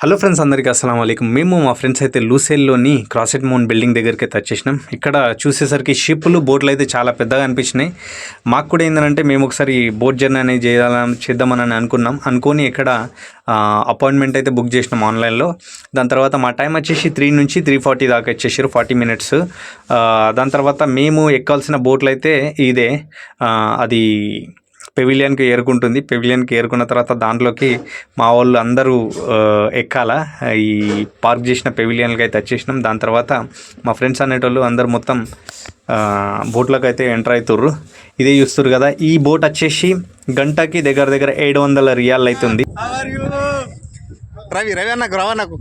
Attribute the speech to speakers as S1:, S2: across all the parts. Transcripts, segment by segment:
S1: Hello friends అందరికీ అస్సలం అయికం మేము మా ఫ్రెండ్స్ అయితే లూసెల్లోని క్రాసెట్ మౌన్ బిల్డింగ్ దగ్గరికి అయితే వచ్చేసినాం. ఇక్కడ చూసేసరికి షిప్లు బోట్లు అయితే చాలా పెద్దగా అనిపించినాయి. మాకు కూడా ఏంటంటే మేము ఒకసారి బోట్ జర్నీ అనేది చేయాలని చేద్దామని అనుకున్నాం. అనుకొని ఇక్కడ అపాయింట్మెంట్ అయితే బుక్ చేసినాం ఆన్లైన్లో దాని తర్వాత మా టైం వచ్చేసి త్రీ నుంచి త్రీ ఫార్టీ దాకా ఇచ్చేసారు ఫార్టీ మినిట్స్ దాని తర్వాత మేము ఎక్కాల్సిన బోట్లు అయితే ఇదే. అది పెవిలియన్కి ఏరుకుంటుంది. పెవిలియన్కి ఏరుకున్న తర్వాత దాంట్లోకి మా వాళ్ళు అందరూ ఎక్కాల. ఈ పార్క్ చేసిన పెవిలియన్కి అయితే వచ్చేసినాం. దాని తర్వాత మా ఫ్రెండ్స్ అనేటోళ్ళు అందరు మొత్తం బోట్లోకి అయితే ఎంటర్ అవుతుర్రు ఇదే చూస్తుర్రు కదా. ఈ బోట్ వచ్చేసి గంటకి దగ్గర దగ్గర ఏడు వందల రియాల్ అవుతుంది
S2: రవి రవి అన్నకు రవి అన్నకు.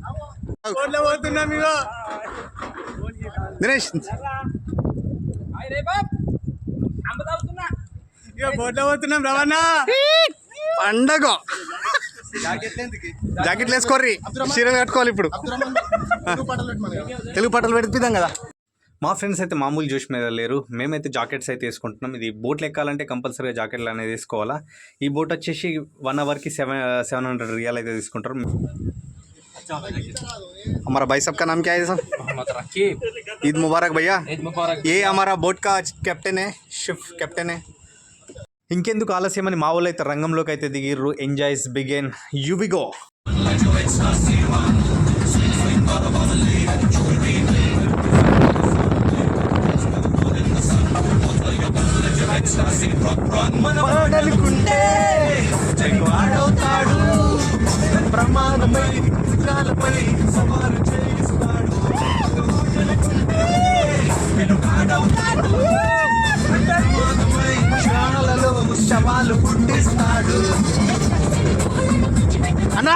S2: దినేష్.
S3: పోతున్నాం రవాణా
S2: పండగ జాకెట్లు వేసుకోర్రి చీరలు కట్టుకోవాలి ఇప్పుడు తెలుగు పట్టలు పెడిపిద్దాం కదా
S1: మా ఫ్రెండ్స్ అయితే మామూలు జోష్ మీద లేరు మేమైతే జాకెట్స్ అయితే వేసుకుంటున్నాం ఇది బోట్లు ఎక్కాలంటే కంపల్సరీగా జాకెట్లు అనేది వేసుకోవాలా ఈ బోట్ వచ్చేసి వన్ అవర్కి సెవెన్ సెవెన్ హండ్రెడ్ రియాల్ అయితే తీసుకుంటారు
S2: हमारा भाई साहब का नाम क्या है साहब
S4: मोहम्मद रकीब
S2: ईद मुबारक भैया
S4: ईद मुबारक
S2: ये हमारा बोट का कैप्टन है शिप कैप्टन है
S1: ఇంకెందుకు ఆలస్యమని మా వాళ్ళు అయితే రంగంలోకి అయితే దిగిర్రు ఎంజాయ్స్ బిగెన్ యుబిగో
S2: అన్నా!